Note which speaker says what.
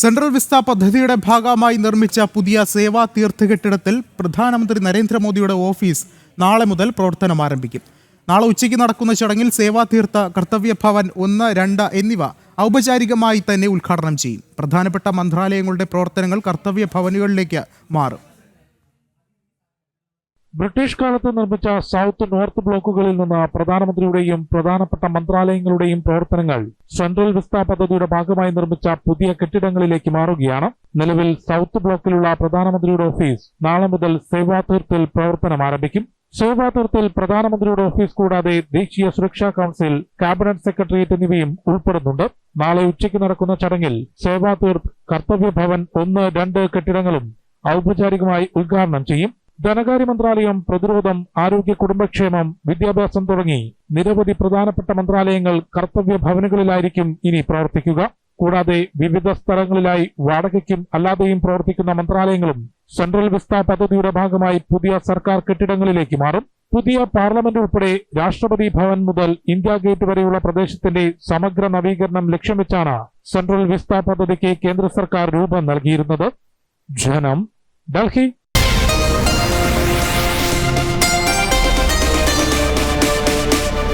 Speaker 1: Central Vista പദ്ധതിയുടെ ഭാഗമായി നിർമ്മിച്ച പുതിയ സേവാ തീർത്ഥ കെട്ടിടത്തിൽ പ്രധാനമന്ത്രി നരേന്ദ്രമോദിയുടെ ഓഫീസ് നാളെ മുതൽ പ്രവർത്തനം ആരംഭിക്കും. നാളെ ഉച്ചയ്ക്ക് നടക്കുന്ന ചടങ്ങിൽ സേവാ തീർത്ഥ കർത്തവ്യ ഭവൻ ഒന്ന് രണ്ട് എന്നിവ ഔപചാരികമായി തന്നെ ഉദ്ഘാടനം ചെയ്യും. പ്രധാനപ്പെട്ട മന്ത്രാലയങ്ങളുടെ പ്രവർത്തനങ്ങൾ കർത്തവ്യ ഭവനുകളിലേക്ക് മാറും.
Speaker 2: ബ്രിട്ടീഷ് കാലത്ത് നിർമ്മിച്ച സൗത്ത് നോർത്ത് ബ്ലോക്കുകളിൽ നിന്ന് പ്രധാനമന്ത്രിയുടെയും പ്രധാനപ്പെട്ട മന്ത്രാലയങ്ങളുടെയും പ്രവർത്തനങ്ങൾ സെൻട്രൽ വിസ്ത പദ്ധതിയുടെ ഭാഗമായി നിർമ്മിച്ച പുതിയ കെട്ടിടങ്ങളിലേക്ക് മാറുകയാണ്. നിലവിൽ സൗത്ത് ബ്ലോക്കിലുള്ള പ്രധാനമന്ത്രിയുടെ ഓഫീസ് നാളെ മുതൽ സേവാതീർത്തിൽ പ്രവർത്തനം ആരംഭിക്കും. സേവാതീർത്തിൽ പ്രധാനമന്ത്രിയുടെ ഓഫീസ് കൂടാതെ ദേശീയ സുരക്ഷാ കൌൺസിൽ കാബിനറ്റ് സെക്രട്ടേറിയറ്റ് എന്നിവയും ഉൾപ്പെടുന്നുണ്ട്. നാളെ ഉച്ചയ്ക്ക് നടക്കുന്ന ചടങ്ങിൽ സേവാതീർത്ത് കർത്തവ്യ ഭവൻ ഒന്ന് രണ്ട് കെട്ടിടങ്ങളും ഔപചാരികമായി ഉദ്ഘാടനം ചെയ്യും. ധനകാര്യ മന്ത്രാലയം പ്രതിരോധം ആരോഗ്യ കുടുംബക്ഷേമം വിദ്യാഭ്യാസം തുടങ്ങി നിരവധി പ്രധാനപ്പെട്ട മന്ത്രാലയങ്ങൾ കർത്തവ്യ ഭവനുകളിലായിരിക്കും ഇനി പ്രവർത്തിക്കുക. കൂടാതെ വിവിധ സ്ഥലങ്ങളിലായി വാടകയ്ക്കും അല്ലാതെയും പ്രവർത്തിക്കുന്ന മന്ത്രാലയങ്ങളും സെൻട്രൽ വിസ്ത പദ്ധതിയുടെ ഭാഗമായി പുതിയ സർക്കാർ കെട്ടിടങ്ങളിലേക്ക് മാറും. പുതിയ പാർലമെന്റ് ഉൾപ്പെടെ രാഷ്ട്രപതി ഭവൻ മുതൽ ഇന്ത്യ ഗേറ്റ് വരെയുള്ള പ്രദേശത്തിന്റെ സമഗ്ര നവീകരണം ലക്ഷ്യം വെച്ചാണ് സെൻട്രൽ വിസ്ത പദ്ധതിക്ക് കേന്ദ്ര സർക്കാർ രൂപം നൽകിയിരുന്നത്. ജനം ഡൽഹി